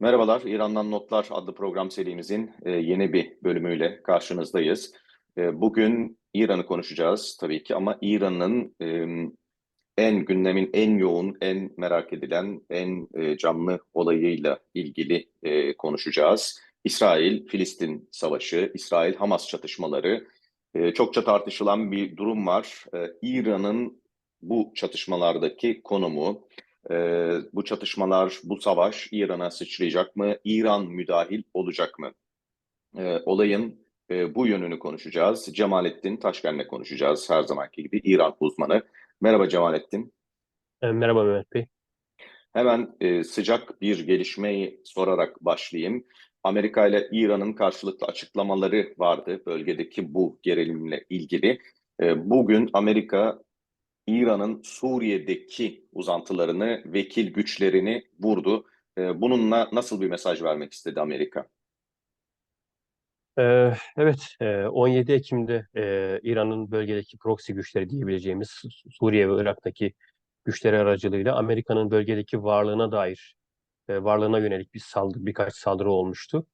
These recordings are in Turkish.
Merhabalar, İran'dan Notlar adlı program serimizin e, yeni bir bölümüyle karşınızdayız. E, bugün İran'ı konuşacağız tabii ki ama İran'ın en gündemin en yoğun, en merak edilen, en e, canlı olayıyla ilgili konuşacağız. İsrail-Filistin savaşı, İsrail-Hamas çatışmaları. Çokça tartışılan bir durum var. İran'ın bu çatışmalardaki konumu, ee, bu çatışmalar, bu savaş İran'a sıçrayacak mı? İran müdahil olacak mı? Ee, olayın e, bu yönünü konuşacağız. Cemalettin Taşken'le konuşacağız her zamanki gibi İran uzmanı. Merhaba Cemalettin. E, Merhaba Mehmet Bey. Hemen e, sıcak bir gelişmeyi sorarak başlayayım. Amerika ile İran'ın karşılıklı açıklamaları vardı bölgedeki bu gerilimle ilgili. E, bugün Amerika İran'ın Suriye'deki uzantılarını, vekil güçlerini vurdu. Ee, bununla nasıl bir mesaj vermek istedi Amerika? Ee, Evet, e, 17 Ekim'de e, İran'ın bölgedeki proxy güçleri diyebileceğimiz Suriye ve Irak'taki güçleri aracılığıyla Amerika'nın bölgedeki varlığına dair, e, varlığına yönelik bir saldırı, birkaç saldırı olmuştu.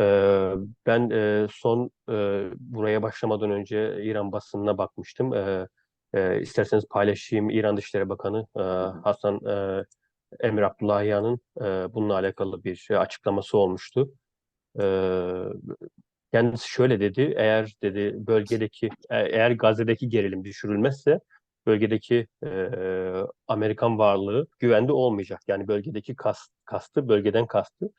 Ee, Ben e, son e, buraya başlamadan önce İran basınına bakmıştım. E, İsterseniz paylaşayım. İran Dışişleri Bakanı e, Hasan e, Emir Abdullahiyan'ın e, bununla alakalı bir açıklaması olmuştu. Ee, Kendisi şöyle dedi, eğer dedi bölgedeki, e- eğer Gazze'deki gerilim düşürülmezse bölgedeki e, Amerikan varlığı güvende olmayacak. Yani bölgedeki kast, kastı, bölgeden kastı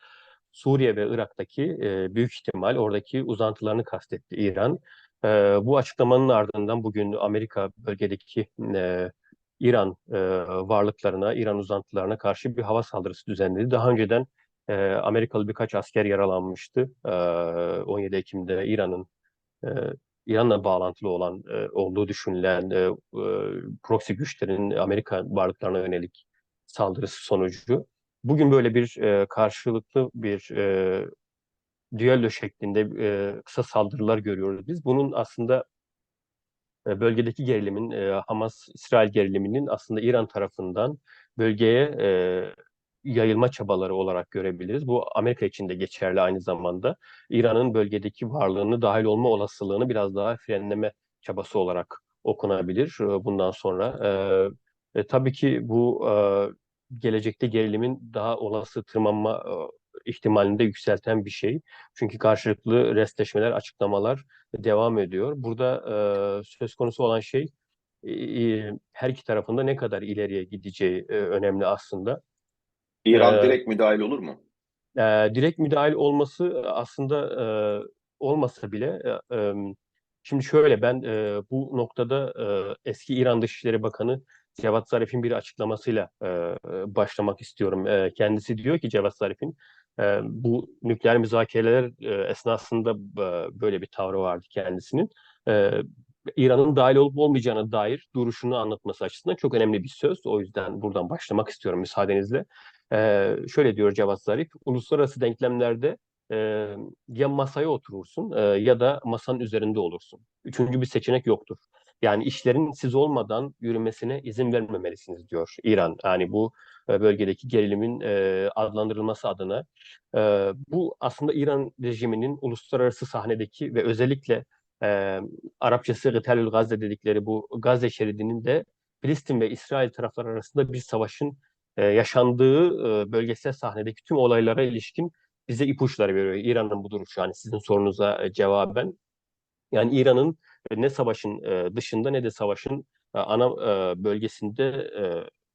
Suriye ve Irak'taki e, büyük ihtimal oradaki uzantılarını kastetti İran. E, bu açıklamanın ardından bugün Amerika bölgedeki e, İran e, varlıklarına, İran uzantılarına karşı bir hava saldırısı düzenledi. Daha önceden e, Amerikalı birkaç asker yaralanmıştı. E, 17 Ekim'de İran'ın e, İran'la bağlantılı olan e, olduğu düşünülen e, e, proxy güçlerin Amerika varlıklarına yönelik saldırısı sonucu. Bugün böyle bir e, karşılıklı bir e, düello şeklinde e, kısa saldırılar görüyoruz biz. Bunun aslında e, bölgedeki gerilimin, e, Hamas-İsrail geriliminin aslında İran tarafından bölgeye e, yayılma çabaları olarak görebiliriz. Bu Amerika için de geçerli aynı zamanda. İran'ın bölgedeki varlığını dahil olma olasılığını biraz daha frenleme çabası olarak okunabilir bundan sonra. E, e, tabii ki bu e, gelecekte gerilimin daha olası tırmanma e, ihtimalini de yükselten bir şey. Çünkü karşılıklı restleşmeler, açıklamalar devam ediyor. Burada e, söz konusu olan şey e, her iki tarafında ne kadar ileriye gideceği e, önemli aslında. İran Ee, direkt müdahil olur mu? e, direkt müdahil olması aslında e, olmasa bile e, e, şimdi şöyle ben e, bu noktada e, eski İran Dışişleri Bakanı Cevat Zarif'in bir açıklamasıyla e, başlamak istiyorum. E, kendisi diyor ki Cevat Zarif'in e, bu nükleer müzakereler e, esnasında e, böyle bir tavrı vardı kendisinin. E, İran'ın dahil olup olmayacağına dair duruşunu anlatması açısından çok önemli bir söz. O yüzden buradan başlamak istiyorum müsaadenizle. Ee, şöyle diyor Cevat Zarif, uluslararası denklemlerde e, ya masaya oturursun e, ya da masanın üzerinde olursun. Üçüncü bir seçenek yoktur. Yani işlerin siz olmadan yürümesine izin vermemelisiniz diyor İran. Yani bu e, bölgedeki gerilimin e, adlandırılması adına. E, bu aslında İran rejiminin uluslararası sahnedeki ve özellikle Arapçası Gıtelül Gazze dedikleri bu Gazze şeridinin de Filistin ve İsrail tarafları arasında bir savaşın yaşandığı bölgesel sahnedeki tüm olaylara ilişkin bize ipuçları veriyor. İran'ın bu duruşu yani sizin sorunuza cevaben. Yani İran'ın ne savaşın e, dışında ne de savaşın e, ana e, bölgesinde e,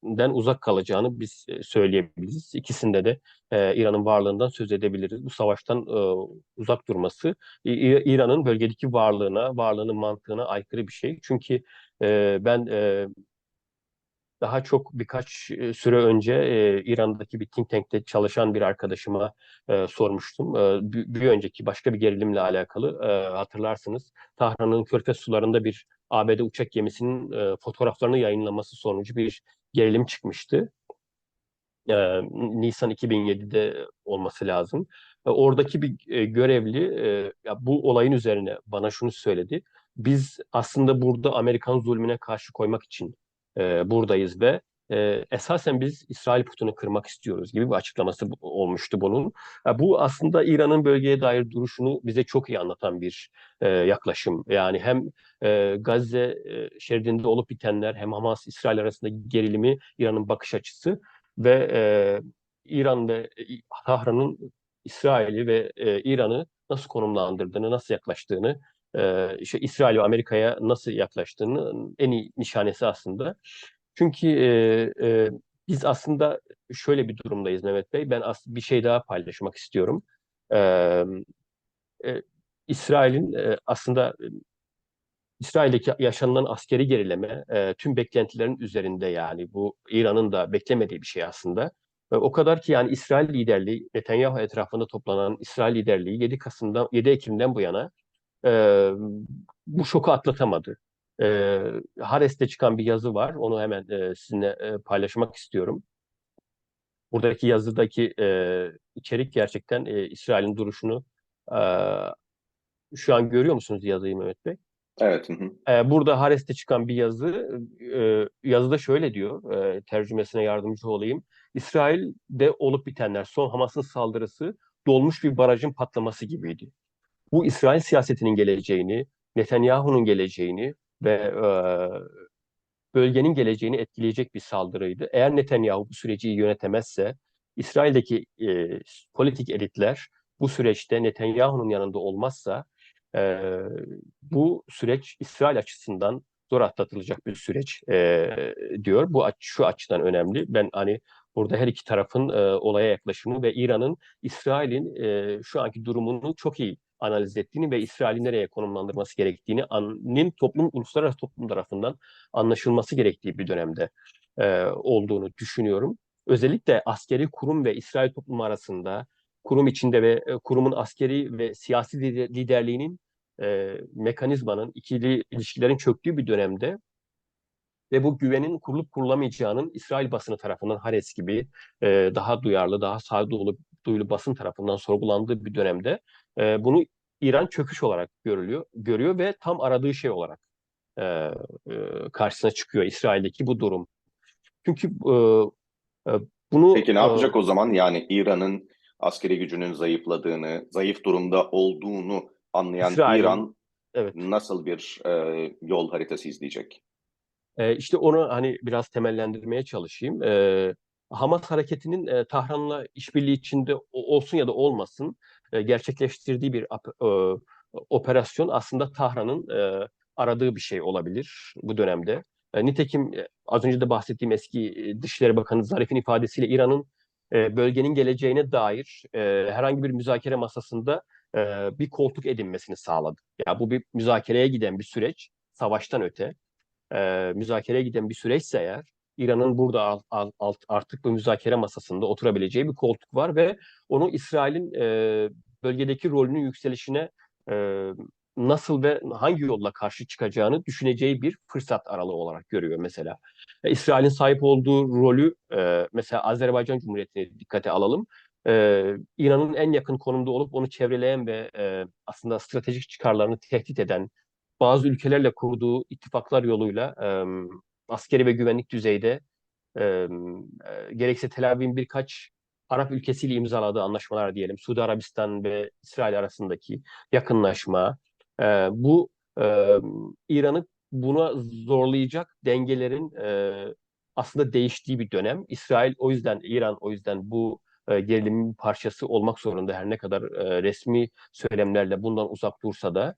den uzak kalacağını biz e, söyleyebiliriz. İkisinde de e, İran'ın varlığından söz edebiliriz. Bu savaştan e, uzak durması İran'ın bölgedeki varlığına, varlığının mantığına aykırı bir şey. Çünkü e, ben e, daha çok birkaç süre önce e, İran'daki bir think tank'te çalışan bir arkadaşıma e, sormuştum. E, bir, bir önceki başka bir gerilimle alakalı e, hatırlarsınız. Tahran'ın Körfez sularında bir ABD uçak gemisinin e, fotoğraflarını yayınlaması sonucu bir gerilim çıkmıştı. E, Nisan 2007'de olması lazım. E, oradaki bir e, görevli e, ya bu olayın üzerine bana şunu söyledi. Biz aslında burada Amerikan zulmüne karşı koymak için e, buradayız ve e, esasen biz İsrail putunu kırmak istiyoruz gibi bir açıklaması olmuştu bunun. Ha, bu aslında İran'ın bölgeye dair duruşunu bize çok iyi anlatan bir e, yaklaşım. Yani hem e, Gazze e, şeridinde olup bitenler hem Hamas-İsrail arasındaki gerilimi İran'ın bakış açısı ve e, İran ve e, Tahran'ın İsrail'i ve e, İran'ı nasıl konumlandırdığını, nasıl yaklaştığını, e, işte İsrail ve Amerika'ya nasıl yaklaştığını en iyi nişanesi aslında. Çünkü e, e, biz aslında şöyle bir durumdayız Mehmet Bey. Ben bir şey daha paylaşmak istiyorum. E, e, İsrail'in e, aslında e, İsrail'deki yaşanılan askeri gerileme e, tüm beklentilerin üzerinde yani bu İran'ın da beklemediği bir şey aslında. Ve o kadar ki yani İsrail liderliği Netanyahu etrafında toplanan İsrail liderliği 7 Kasım'dan 7 Ekim'den bu yana e, bu şoku atlatamadı. E, Hares'te çıkan bir yazı var. Onu hemen e, sizinle e, paylaşmak istiyorum. Buradaki yazıdaki e, içerik gerçekten e, İsrail'in duruşunu e, şu an görüyor musunuz yazıyı Mehmet Bey? Evet. Hı hı. Ee, burada Hares'te çıkan bir yazı, e, yazıda şöyle diyor, e, tercümesine yardımcı olayım. İsrail'de olup bitenler, son Hamas'ın saldırısı dolmuş bir barajın patlaması gibiydi. Bu İsrail siyasetinin geleceğini, Netanyahu'nun geleceğini ve e, bölgenin geleceğini etkileyecek bir saldırıydı. Eğer Netanyahu bu süreci yönetemezse, İsrail'deki e, politik elitler bu süreçte Netanyahu'nun yanında olmazsa, e, bu süreç İsrail açısından zor atlatılacak bir süreç e, diyor. Bu şu açıdan önemli. Ben hani burada her iki tarafın e, olaya yaklaşımı ve İran'ın İsrail'in e, şu anki durumunu çok iyi analiz ettiğini ve İsrail'i nereye konumlandırması gerektiğini anın toplum uluslararası toplum tarafından anlaşılması gerektiği bir dönemde e, olduğunu düşünüyorum. Özellikle askeri kurum ve İsrail toplumu arasında kurum içinde ve e, kurumun askeri ve siyasi lider- liderliğinin e, mekanizmanın, ikili ilişkilerin çöktüğü bir dönemde ve bu güvenin kurulup kurulamayacağının İsrail basını tarafından Hares gibi e, daha duyarlı, daha sağduyulu duyulu basın tarafından sorgulandığı bir dönemde e, bunu İran çöküş olarak görülüyor, görüyor ve tam aradığı şey olarak e, e, karşısına çıkıyor İsrail'deki bu durum. Çünkü e, e, bunu Peki ne e, yapacak o zaman? Yani İran'ın askeri gücünün zayıfladığını, zayıf durumda olduğunu anlayan İsrail'in- İran evet. nasıl bir e, yol haritası izleyecek? Ee, işte onu hani biraz temellendirmeye çalışayım. Ee, Hamas hareketinin e, Tahran'la işbirliği içinde olsun ya da olmasın e, gerçekleştirdiği bir e, operasyon aslında Tahran'ın e, aradığı bir şey olabilir bu dönemde. E, nitekim az önce de bahsettiğim eski Dışişleri Bakanı Zarif'in ifadesiyle İran'ın e, bölgenin geleceğine dair e, herhangi bir müzakere masasında e, bir koltuk edinmesini sağladı. Ya bu bir müzakereye giden bir süreç, savaştan öte e, müzakereye giden bir süreçse eğer İran'ın burada artık bu müzakere masasında oturabileceği bir koltuk var ve onu İsrail'in e, bölgedeki rolünün yükselişine e, nasıl ve hangi yolla karşı çıkacağını düşüneceği bir fırsat aralığı olarak görüyor mesela. E, İsrail'in sahip olduğu rolü mesela Azerbaycan Cumhuriyeti'ne dikkate alalım. İran'ın en yakın konumda olup onu çevreleyen ve aslında stratejik çıkarlarını tehdit eden bazı ülkelerle kurduğu ittifaklar yoluyla askeri ve güvenlik düzeyde e, gerekse Tel Aviv'in birkaç Arap ülkesiyle imzaladığı anlaşmalar diyelim, Suudi Arabistan ve İsrail arasındaki yakınlaşma, e, bu e, İran'ı buna zorlayacak dengelerin e, aslında değiştiği bir dönem. İsrail o yüzden, İran o yüzden bu e, gerilimin parçası olmak zorunda her ne kadar e, resmi söylemlerle bundan uzak dursa da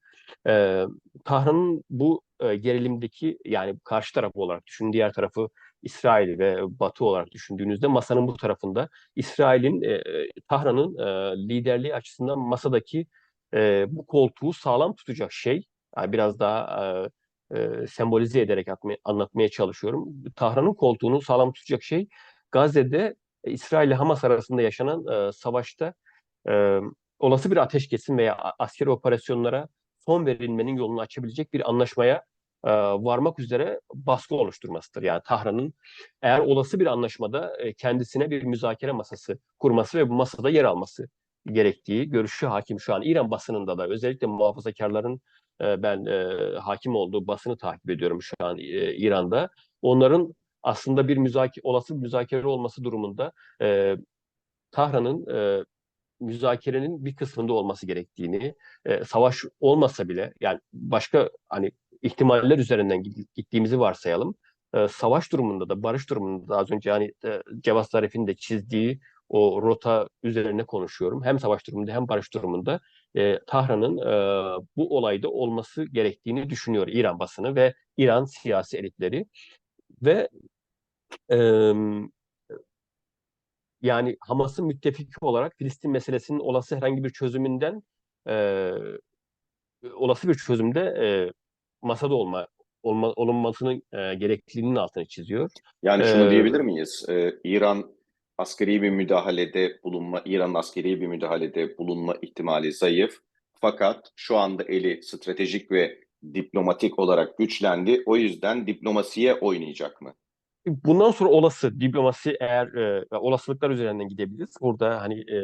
e, Tahran'ın bu e, gerilimdeki yani karşı tarafı olarak düşün, diğer tarafı İsrail ve Batı olarak düşündüğünüzde masanın bu tarafında İsrail'in, e, Tahran'ın e, liderliği açısından masadaki e, bu koltuğu sağlam tutacak şey, yani biraz daha e, e, sembolize ederek atma- anlatmaya çalışıyorum. Tahran'ın koltuğunu sağlam tutacak şey Gazze'de e, İsrail ile Hamas arasında yaşanan e, savaşta e, olası bir ateşkesin veya askeri operasyonlara son verilmenin yolunu açabilecek bir anlaşmaya e, varmak üzere baskı oluşturmasıdır. Yani Tahran'ın eğer olası bir anlaşmada e, kendisine bir müzakere masası kurması ve bu masada yer alması gerektiği görüşü hakim şu an İran basınında da özellikle muhafazakarların e, ben e, hakim olduğu basını takip ediyorum şu an e, İran'da. Onların aslında bir müzakere, olası bir müzakere olması durumunda e, Tahran'ın e, müzakerenin bir kısmında olması gerektiğini, e, savaş olmasa bile yani başka hani ihtimaller üzerinden gittiğimizi varsayalım. E, savaş durumunda da barış durumunda da az önce hani e, Cevat Zarif'in de çizdiği o rota üzerine konuşuyorum. Hem savaş durumunda hem barış durumunda e, Tahran'ın e, bu olayda olması gerektiğini düşünüyor İran basını ve İran siyasi elitleri ve e, yani Hamas'ın müttefiki olarak Filistin meselesinin olası herhangi bir çözümünden e, olası bir çözümde e, masada olma, olma olunmasının e, gerekliliğinin altını çiziyor. Yani şunu Ee, diyebilir miyiz? Ee, İran askeri bir müdahalede bulunma, İran askeri bir müdahalede bulunma ihtimali zayıf. Fakat şu anda eli stratejik ve diplomatik olarak güçlendi. O yüzden diplomasiye oynayacak mı? Bundan sonra olası diplomasi eğer e, olasılıklar üzerinden gidebiliriz. Burada hani e,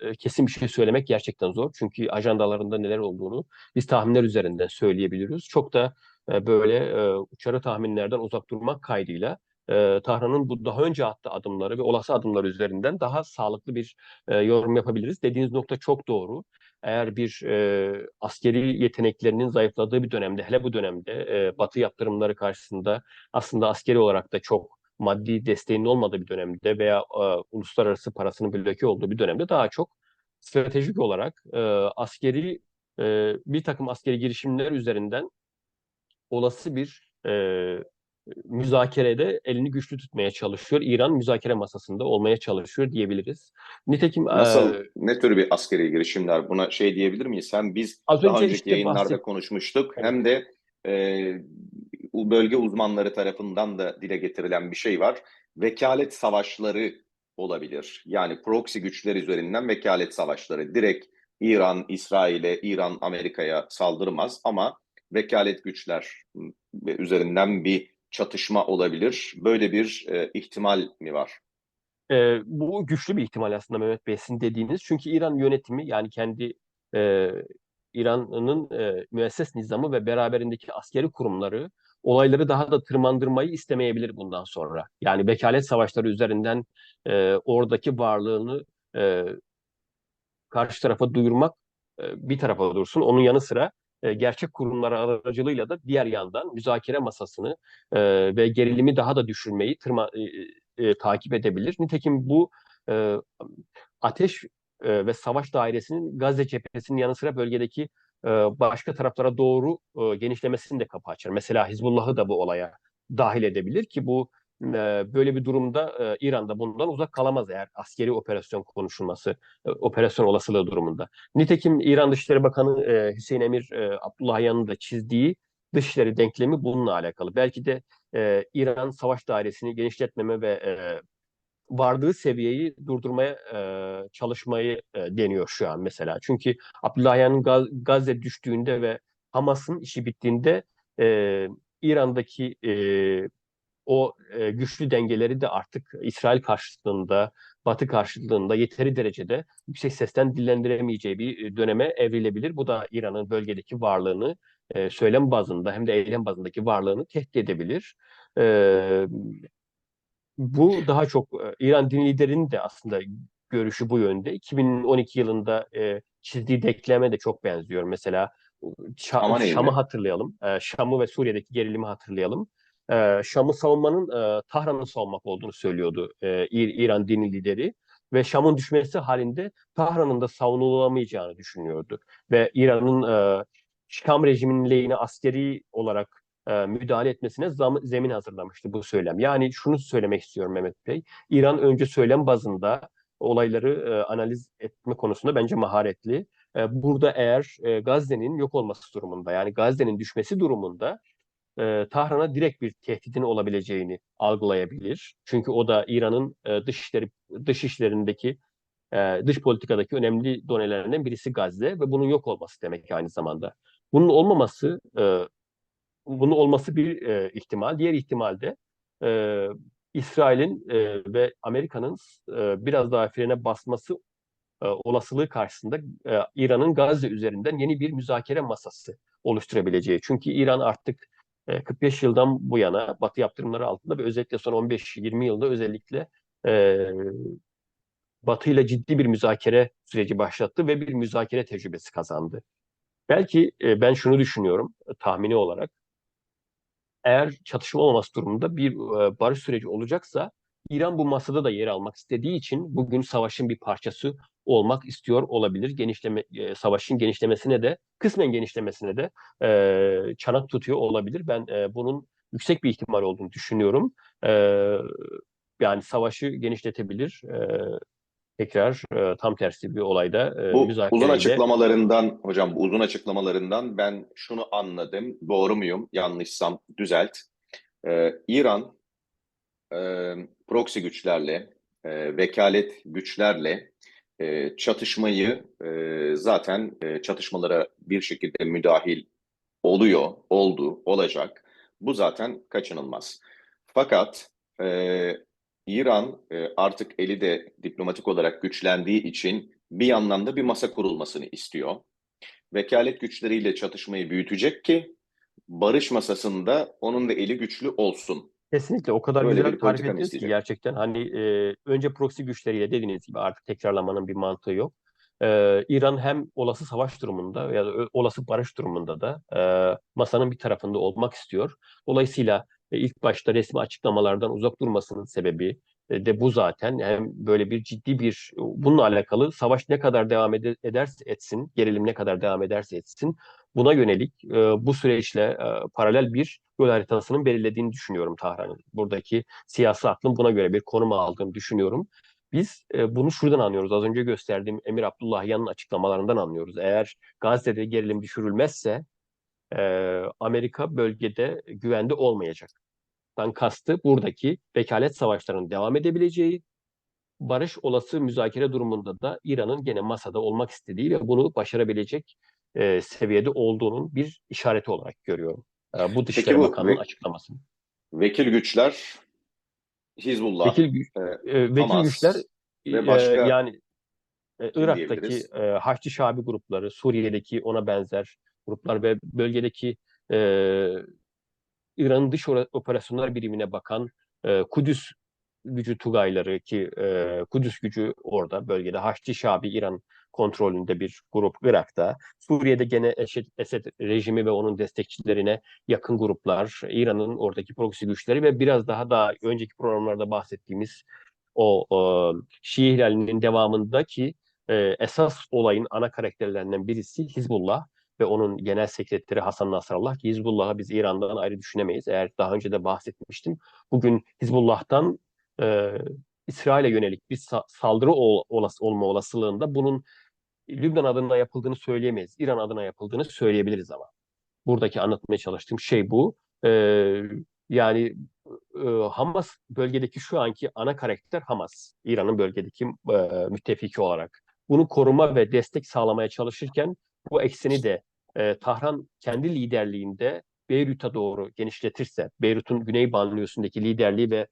e, kesin bir şey söylemek gerçekten zor. Çünkü ajandalarında neler olduğunu biz tahminler üzerinden söyleyebiliriz. Çok da e, böyle e, uçarı tahminlerden uzak durmak kaydıyla e, Tahran'ın bu daha önce attığı adımları ve olası adımlar üzerinden daha sağlıklı bir e, yorum yapabiliriz. Dediğiniz nokta çok doğru. Eğer bir e, askeri yeteneklerinin zayıfladığı bir dönemde, hele bu dönemde e, Batı yaptırımları karşısında aslında askeri olarak da çok maddi desteğinin olmadığı bir dönemde veya e, uluslararası parasının bloke olduğu bir dönemde daha çok stratejik olarak e, askeri e, bir takım askeri girişimler üzerinden olası bir e, müzakerede elini güçlü tutmaya çalışıyor. İran müzakere masasında olmaya çalışıyor diyebiliriz. Nitekim Nasıl, e, ne tür bir askeri girişimler? Buna şey diyebilir miyiz? Hem biz Az daha önce önceki işte yayınlarda bahset- konuşmuştuk Evet. hem de e, bu bölge uzmanları tarafından da dile getirilen bir şey var. Vekalet savaşları olabilir. Yani proxy güçler üzerinden vekalet savaşları. Direkt İran, İsrail'e, İran, Amerika'ya saldırmaz ama vekalet güçler üzerinden bir çatışma olabilir. Böyle bir e, ihtimal mi var? E, bu güçlü bir ihtimal aslında Mehmet Bey sizin dediğiniz. Çünkü İran yönetimi yani kendi e, İran'ın e, müesses nizamı ve beraberindeki askeri kurumları olayları daha da tırmandırmayı istemeyebilir bundan sonra. Yani vekalet savaşları üzerinden e, oradaki varlığını e, karşı tarafa duyurmak e, bir tarafa dursun. Onun yanı sıra e, gerçek kurumlar aracılığıyla da diğer yandan müzakere masasını e, ve gerilimi daha da düşürmeyi tırma, e, e, takip edebilir. Nitekim bu e, ateş e, ve savaş dairesinin Gazze cephesinin yanı sıra bölgedeki e, başka taraflara doğru e, genişlemesini de kapı açar. Mesela Hizbullah'ı da bu olaya dahil edebilir ki bu e, böyle bir durumda İran'da bundan uzak kalamaz eğer askeri operasyon konuşulması, operasyon olasılığı durumunda. Nitekim İran Dışişleri Bakanı Hüseyin Emir Abdullahiyan'ın da çizdiği dışişleri denklemi bununla alakalı. Belki de İran savaş dairesini genişletmeme ve vardığı seviyeyi durdurmaya çalışmayı deniyor şu an mesela. Çünkü Abdullahiyan'ın Gaz Gazze düştüğünde ve Hamas'ın işi bittiğinde İran'daki o e, güçlü dengeleri de artık İsrail karşıtlığında, Batı karşıtlığında yeteri derecede yüksek sesten dillendiremeyeceği bir döneme evrilebilir. Bu da İran'ın bölgedeki varlığını e, söylem bazında hem de eylem bazındaki varlığını tehdit edebilir. E, bu daha çok e, İran din liderinin de aslında görüşü bu yönde. 2012 yılında e, çizdiği denkleme de çok benziyor. Mesela Ama Şa- neydi? Şam'ı hatırlayalım. E, Şam'ı ve Suriye'deki gerilimi hatırlayalım. E, Şam'ı savunmanın e, Tahran'ı savunmak olduğunu söylüyordu e, İran dini lideri. Ve Şam'ın düşmesi halinde Tahran'ın da savunulamayacağını düşünüyordu. Ve İran'ın e, Şam rejiminin lehine askeri olarak e, müdahale etmesine zam- zemin hazırlamıştı bu söylem. Yani şunu söylemek istiyorum Mehmet Bey. İran önce söylem bazında olayları e, analiz etme konusunda bence maharetli. E, burada eğer e, Gazze'nin yok olması durumunda yani Gazze'nin düşmesi durumunda e, Tahran'a direkt bir tehditin olabileceğini algılayabilir. Çünkü o da İran'ın e, dış işlerindeki e, dış politikadaki önemli donelerinden birisi Gazze ve bunun yok olması demek aynı zamanda. Bunun olmaması e, bunun olması bir e, ihtimal. Diğer ihtimal de e, İsrail'in e, ve Amerika'nın e, biraz daha frene basması e, olasılığı karşısında e, İran'ın Gazze üzerinden yeni bir müzakere masası oluşturabileceği. Çünkü İran artık e, 45 yıldan bu yana Batı yaptırımları altında ve özellikle son 15-20 yılda özellikle e, Batı ile ciddi bir müzakere süreci başlattı ve bir müzakere tecrübesi kazandı. Belki e, ben şunu düşünüyorum tahmini olarak. Eğer çatışma olması durumunda bir e, barış süreci olacaksa İran bu masada da yer almak istediği için bugün savaşın bir parçası olmak istiyor olabilir. Genişleme, e, savaşın genişlemesine de kısmen genişlemesine de e, çanak tutuyor olabilir. Ben e, bunun yüksek bir ihtimal olduğunu düşünüyorum. E, yani savaşı genişletebilir. E, tekrar e, tam tersi bir olayda e, Bu uzun müzakereyle açıklamalarından hocam uzun açıklamalarından ben şunu anladım. Doğru muyum? Yanlışsam düzelt. Ee, İran e, proxy güçlerle, e, vekalet güçlerle e, çatışmayı e, zaten e, çatışmalara bir şekilde müdahil oluyor, oldu, olacak. Bu zaten kaçınılmaz. Fakat e, İran e, artık eli de diplomatik olarak güçlendiği için bir yandan da bir masa kurulmasını istiyor. Vekalet güçleriyle çatışmayı büyütecek ki barış masasında onun da eli güçlü olsun. Kesinlikle o kadar Böyle güzel bir tarif ettiniz ki gerçekten hani e, önce proxy güçleriyle dediğiniz gibi artık tekrarlamanın bir mantığı yok. E, İran hem olası savaş durumunda ya da olası barış durumunda da e, masanın bir tarafında olmak istiyor. Dolayısıyla e, ilk başta resmi açıklamalardan uzak durmasının sebebi e, de bu zaten. Hem böyle bir ciddi bir bununla alakalı savaş ne kadar devam ede- ederse etsin, gerilim ne kadar devam ederse etsin buna yönelik e, bu süreçle e, paralel bir yol haritasının belirlediğini düşünüyorum Tahran'ın. Buradaki siyasi aklın buna göre bir konum aldığını düşünüyorum. Biz e, bunu şuradan anlıyoruz. Az önce gösterdiğim Emir Abdullahiyan'ın açıklamalarından anlıyoruz. Eğer Gazze'de gerilim düşürülmezse e, Amerika bölgede güvende olmayacak. Dan kastı buradaki vekalet savaşlarının devam edebileceği, barış olası müzakere durumunda da İran'ın gene masada olmak istediği ve bunu başarabilecek e, seviyede olduğunun bir işareti olarak görüyorum. E, bu Dışişleri bu Bakanı'nın ve- açıklaması. Vekil güçler Hizbullah, Vekil, e, e, vekil Hamas güçler ve e, başka yani e, Irak'taki e, Haçlı Şabi grupları, Suriye'deki ona benzer gruplar ve bölgedeki e, İran'ın dış operasyonlar birimine bakan e, Kudüs gücü Tugayları ki e, Kudüs gücü orada bölgede Haçlı Şabi İran kontrolünde bir grup Irak'ta. Suriye'de gene Eşed, Esed rejimi ve onun destekçilerine yakın gruplar, İran'ın oradaki proxy güçleri ve biraz daha da önceki programlarda bahsettiğimiz o e, Şii ihlalinin devamındaki e, esas olayın ana karakterlerinden birisi Hizbullah ve onun genel sekreteri Hasan Nasrallah ki Hizbullah'ı biz İran'dan ayrı düşünemeyiz. Eğer daha önce de bahsetmiştim. Bugün Hizbullah'tan e, İsrail'e yönelik bir sa- saldırı ol- olası, olma olasılığında bunun Lübnan adına yapıldığını söyleyemeyiz. İran adına yapıldığını söyleyebiliriz ama. Buradaki anlatmaya çalıştığım şey bu. E, yani e, Hamas bölgedeki şu anki ana karakter Hamas. İran'ın bölgedeki e, müttefiki olarak. Bunu koruma ve destek sağlamaya çalışırken bu ekseni de e, Tahran kendi liderliğinde Beyrut'a doğru genişletirse, Beyrut'un güney banliyosundaki liderliği ve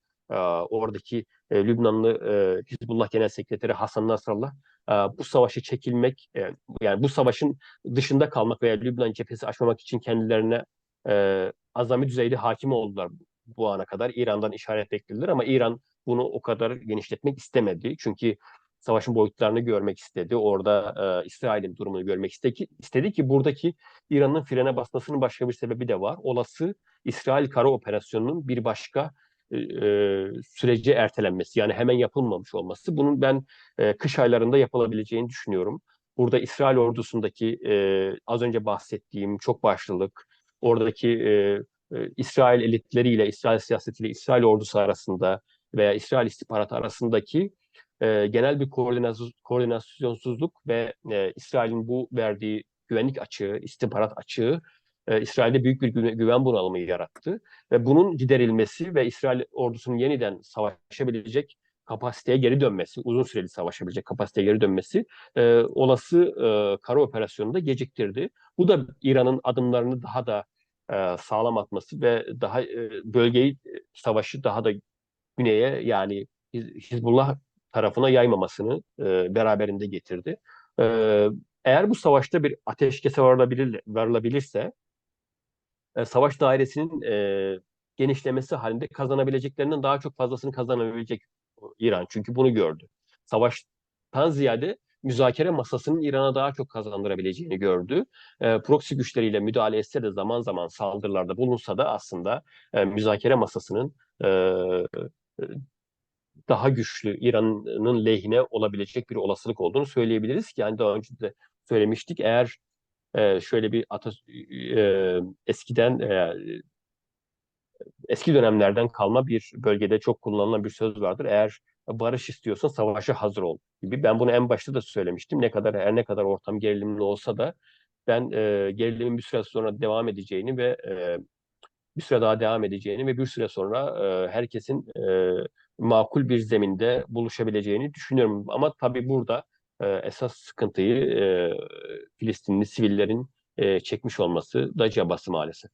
oradaki Lübnanlı e, Hizbullah Genel Sekreteri Hasan Nasrallah bu savaşı çekilmek, yani bu savaşın dışında kalmak veya Lübnan cephesi açmamak için kendilerine azami düzeyde hakim oldular bu ana kadar. İran'dan işaret beklediler ama İran bunu o kadar genişletmek istemedi. Çünkü savaşın boyutlarını görmek istedi. Orada e, İsrail'in durumunu görmek istedi, istedi ki buradaki İran'ın frene basmasının başka bir sebebi de var. Olası İsrail kara operasyonunun bir başka e, sürece ertelenmesi yani hemen yapılmamış olması. Bunun ben e, kış aylarında yapılabileceğini düşünüyorum. Burada İsrail ordusundaki e, az önce bahsettiğim çok başlılık, oradaki e, e, İsrail elitleriyle, İsrail siyasetiyle İsrail ordusu arasında veya İsrail istihbaratı arasındaki e, genel bir koordinasyon, koordinasyonsuzluk ve e, İsrail'in bu verdiği güvenlik açığı, istihbarat açığı e, İsrail'de büyük bir güven, bunalımı yarattı. Ve bunun giderilmesi ve İsrail ordusunun yeniden savaşabilecek kapasiteye geri dönmesi, uzun süreli savaşabilecek kapasiteye geri dönmesi e, olası e, kara operasyonunu da geciktirdi. Bu da İran'ın adımlarını daha da e, sağlam atması ve daha e, bölgeyi e, savaşı daha da güneye yani Hiz- Hizbullah tarafına yaymamasını e, beraberinde getirdi. E, eğer bu savaşta bir ateşkese varılabilir, varılabilirse e, savaş dairesinin e, genişlemesi halinde kazanabileceklerinin daha çok fazlasını kazanabilecek İran. Çünkü bunu gördü. Savaştan ziyade müzakere masasının İran'a daha çok kazandırabileceğini gördü. E, proxy güçleriyle müdahale etse de zaman zaman saldırılarda bulunsa da aslında e, müzakere masasının e, daha güçlü İran'ın lehine olabilecek bir olasılık olduğunu söyleyebiliriz ki yani daha önce de söylemiştik. Eğer e, şöyle bir ata, e, eskiden e, eski dönemlerden kalma bir bölgede çok kullanılan bir söz vardır. Eğer barış istiyorsan savaşa hazır ol gibi. Ben bunu en başta da söylemiştim. Ne kadar her ne kadar ortam gerilimli olsa da ben e, gerilimin bir süre sonra devam edeceğini ve e, bir süre daha devam edeceğini ve bir süre sonra e, herkesin e, makul bir zeminde buluşabileceğini düşünüyorum. Ama tabii burada e, esas sıkıntıyı e, Filistinli sivillerin e, çekmiş olması da cabası maalesef.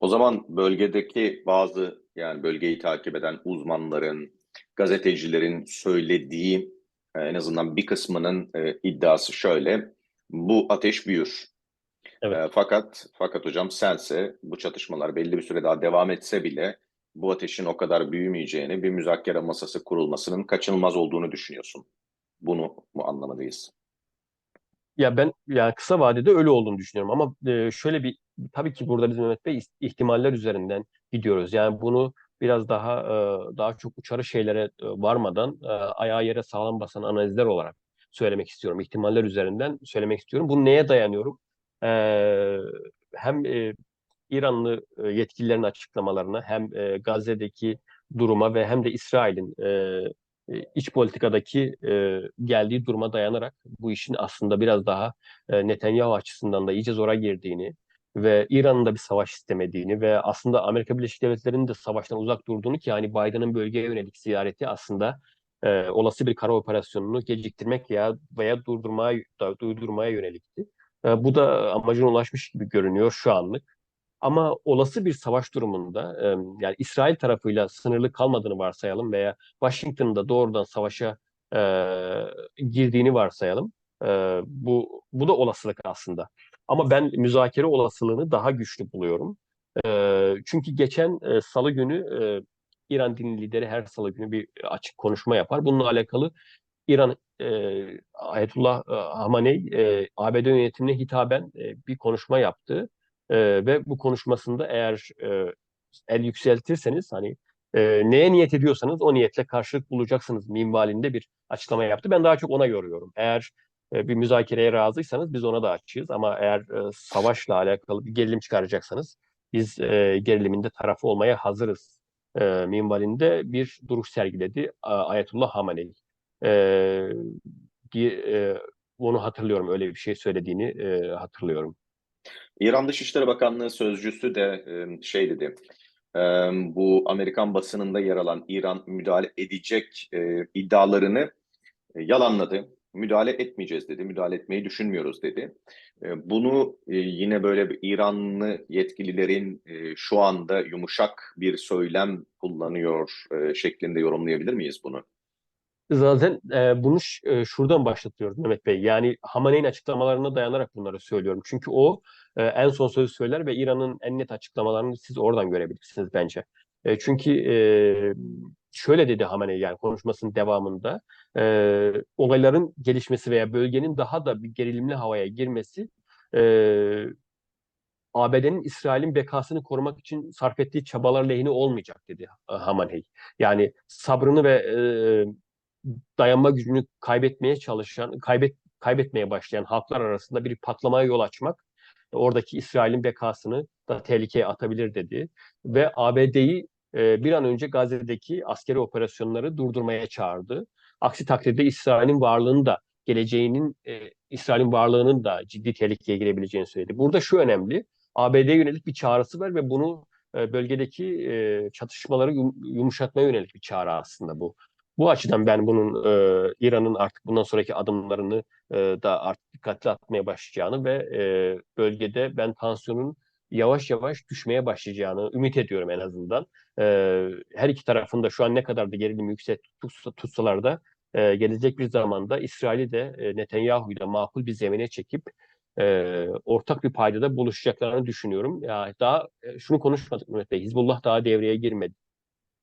O zaman bölgedeki bazı yani bölgeyi takip eden uzmanların, gazetecilerin söylediği e, en azından bir kısmının e, iddiası şöyle. Bu ateş büyür. Evet. E, fakat fakat hocam sense bu çatışmalar belli bir süre daha devam etse bile bu ateşin o kadar büyümeyeceğini, bir müzakere masası kurulmasının kaçınılmaz olduğunu düşünüyorsun. Bunu mu anlamalıyız? Ya ben yani kısa vadede öyle olduğunu düşünüyorum ama e, şöyle bir tabii ki burada biz Mehmet Bey ihtimaller üzerinden gidiyoruz. Yani bunu biraz daha e, daha çok uçarı şeylere e, varmadan ayağı yere sağlam basan analizler olarak söylemek istiyorum. İhtimaller üzerinden söylemek istiyorum. Bunu neye dayanıyorum? Hem İranlı yetkililerin açıklamalarına hem Gazze'deki duruma ve hem de İsrail'in iç politikadaki e, geldiği duruma dayanarak bu işin aslında biraz daha e, Netanyahu açısından da iyice zora girdiğini ve İran'ın da bir savaş istemediğini ve aslında Amerika Birleşik Devletleri'nin de savaştan uzak durduğunu ki yani Biden'ın bölgeye yönelik ziyareti aslında e, olası bir kara operasyonunu geciktirmek veya veya durdurmaya durdurmaya yönelikti. E, bu da amacına ulaşmış gibi görünüyor şu anlık. Ama olası bir savaş durumunda yani İsrail tarafıyla sınırlı kalmadığını varsayalım veya Washington'da doğrudan savaşa e, girdiğini varsayalım. E, bu bu da olasılık aslında. Ama ben müzakere olasılığını daha güçlü buluyorum. E, çünkü geçen e, Salı günü e, İran dini lideri her Salı günü bir açık konuşma yapar. Bununla alakalı İran e, Ayetullah Hamaney e, ABD yönetimine hitaben e, bir konuşma yaptı. E, ve bu konuşmasında eğer e, el yükseltirseniz hani e, neye niyet ediyorsanız o niyetle karşılık bulacaksınız minvalinde bir açıklama yaptı. Ben daha çok ona yoruyorum. Eğer e, bir müzakereye razıysanız biz ona da açığız ama eğer e, savaşla alakalı bir gerilim çıkaracaksanız biz e, gerilimin tarafı olmaya hazırız e, minvalinde bir duruş sergiledi Ayetullah Hamenei. E, e, onu hatırlıyorum öyle bir şey söylediğini e, hatırlıyorum. İran Dışişleri Bakanlığı sözcüsü de şey dedi, bu Amerikan basınında yer alan İran müdahale edecek iddialarını yalanladı. Müdahale etmeyeceğiz dedi, müdahale etmeyi düşünmüyoruz dedi. Bunu yine böyle İranlı yetkililerin şu anda yumuşak bir söylem kullanıyor şeklinde yorumlayabilir miyiz bunu? Zaten e, bunu e, şuradan başlatıyoruz Mehmet Bey. Yani Hamaney'in açıklamalarına dayanarak bunları söylüyorum. Çünkü o e, en son sözü söyler ve İran'ın en net açıklamalarını siz oradan görebilirsiniz bence. E, çünkü e, şöyle dedi Hamaney yani konuşmasının devamında e, olayların gelişmesi veya bölgenin daha da bir gerilimli havaya girmesi e, ABD'nin İsrail'in bekasını korumak için sarf ettiği çabalar lehine olmayacak dedi Hamaney. Yani sabrını ve e, dayanma gücünü kaybetmeye çalışan, kaybet kaybetmeye başlayan halklar arasında bir patlamaya yol açmak oradaki İsrail'in bekasını da tehlikeye atabilir dedi ve ABD'yi e, bir an önce Gazze'deki askeri operasyonları durdurmaya çağırdı. Aksi takdirde İsrail'in varlığını da geleceğinin e, İsrail'in varlığının da ciddi tehlikeye girebileceğini söyledi. Burada şu önemli. ABD'ye yönelik bir çağrısı var ve bunu e, bölgedeki e, çatışmaları yum, yumuşatmaya yönelik bir çağrı aslında bu. Bu açıdan ben bunun e, İran'ın artık bundan sonraki adımlarını e, da artık dikkatli atmaya başlayacağını ve e, bölgede ben tansiyonun yavaş yavaş düşmeye başlayacağını ümit ediyorum en azından. E, her iki tarafında şu an ne kadar da gerilim yüksek tutsa, tutsalar da e, gelecek bir zamanda İsrail'i de e, Netanyahu'yu da makul bir zemine çekip e, ortak bir paydada buluşacaklarını düşünüyorum. Ya daha e, şunu konuşmadık Mehmet Bey. Hizbullah daha devreye girmedi.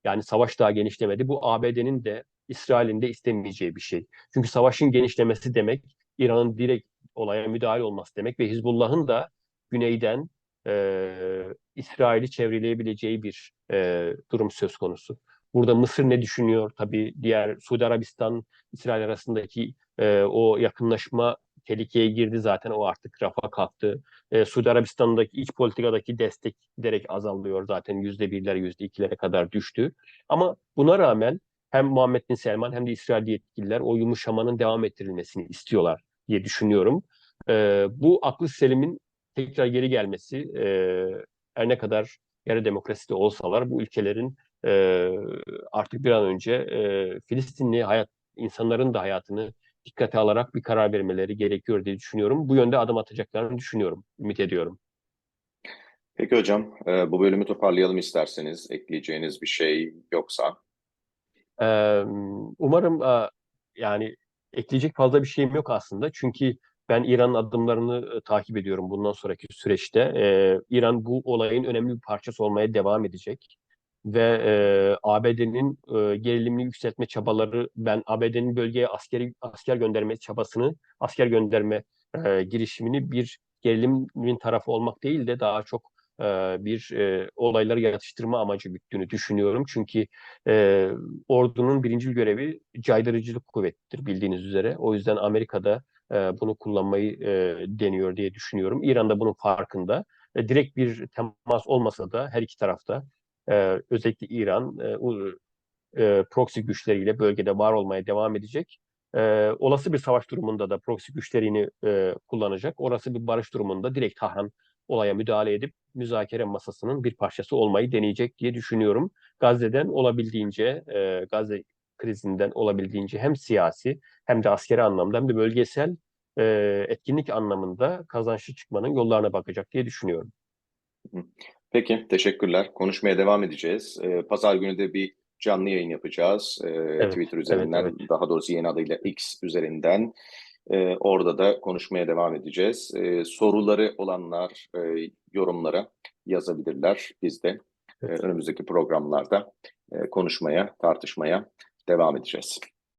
Yani savaş daha genişlemedi. Bu ABD'nin de İsrail'in de istemeyeceği bir şey. Çünkü savaşın genişlemesi demek İran'ın direkt olaya müdahale olması demek ve Hizbullah'ın da güneyden e, İsrail'i çevreleyebileceği bir e, durum söz konusu. Burada Mısır ne düşünüyor? Tabii diğer Suudi Arabistan, İsrail arasındaki e, o yakınlaşma tehlikeye girdi zaten. O artık rafa kalktı. E, Suudi Arabistan'daki iç politikadaki destek giderek azalıyor zaten. Yüzde birler, yüzde ikilere kadar düştü. Ama buna rağmen hem Muhammed Bin Selman hem de İsrail yetkililer o yumuşamanın devam ettirilmesini istiyorlar diye düşünüyorum. E, bu aklı selimin tekrar geri gelmesi e, her ne kadar yarı demokrasi de olsalar bu ülkelerin e, artık bir an önce e, Filistinli hayat insanların da hayatını dikkate alarak bir karar vermeleri gerekiyor diye düşünüyorum. Bu yönde adım atacaklarını düşünüyorum, ümit ediyorum. Peki hocam, e, bu bölümü toparlayalım isterseniz. Ekleyeceğiniz bir şey yoksa. Umarım e, yani ekleyecek fazla bir şeyim yok aslında. Çünkü ben İran'ın adımlarını e, takip ediyorum bundan sonraki süreçte. İran bu olayın önemli bir parçası olmaya devam edecek. Ve e, ABD'nin e, gerilimini yükseltme çabaları, ben ABD'nin bölgeye askeri asker gönderme çabasını, asker gönderme e, girişimini bir gerilimin tarafı olmak değil de daha çok e, bir e, olayları yatıştırma amacı güttüğünü düşünüyorum. Çünkü e, ordunun birinci görevi caydırıcılık kuvvettir bildiğiniz üzere. O yüzden Amerika'da e, bunu kullanmayı e, deniyor diye düşünüyorum. İran da bunun farkında. E, direkt bir temas olmasa da her iki tarafta e, özellikle İran e, e, proxy güçleriyle bölgede var olmaya devam edecek. E, olası bir savaş durumunda da proxy güçlerini e, kullanacak. Orası bir barış durumunda direkt Tahran olaya müdahale edip müzakere masasının bir parçası olmayı deneyecek diye düşünüyorum. Gazze'den olabildiğince, e, Gazze krizinden olabildiğince hem siyasi hem de askeri anlamda hem de bölgesel e, etkinlik anlamında kazançlı çıkmanın yollarına bakacak diye düşünüyorum. Peki, teşekkürler. Konuşmaya devam edeceğiz. E, Pazar günü de bir canlı yayın yapacağız. E, Evet, Twitter evet, üzerinden, evet. daha doğrusu yeni adıyla X üzerinden. E, orada da konuşmaya devam edeceğiz. E, soruları olanlar e, yorumlara yazabilirler. Biz de e, Evet. önümüzdeki programlarda e, konuşmaya, tartışmaya devam edeceğiz.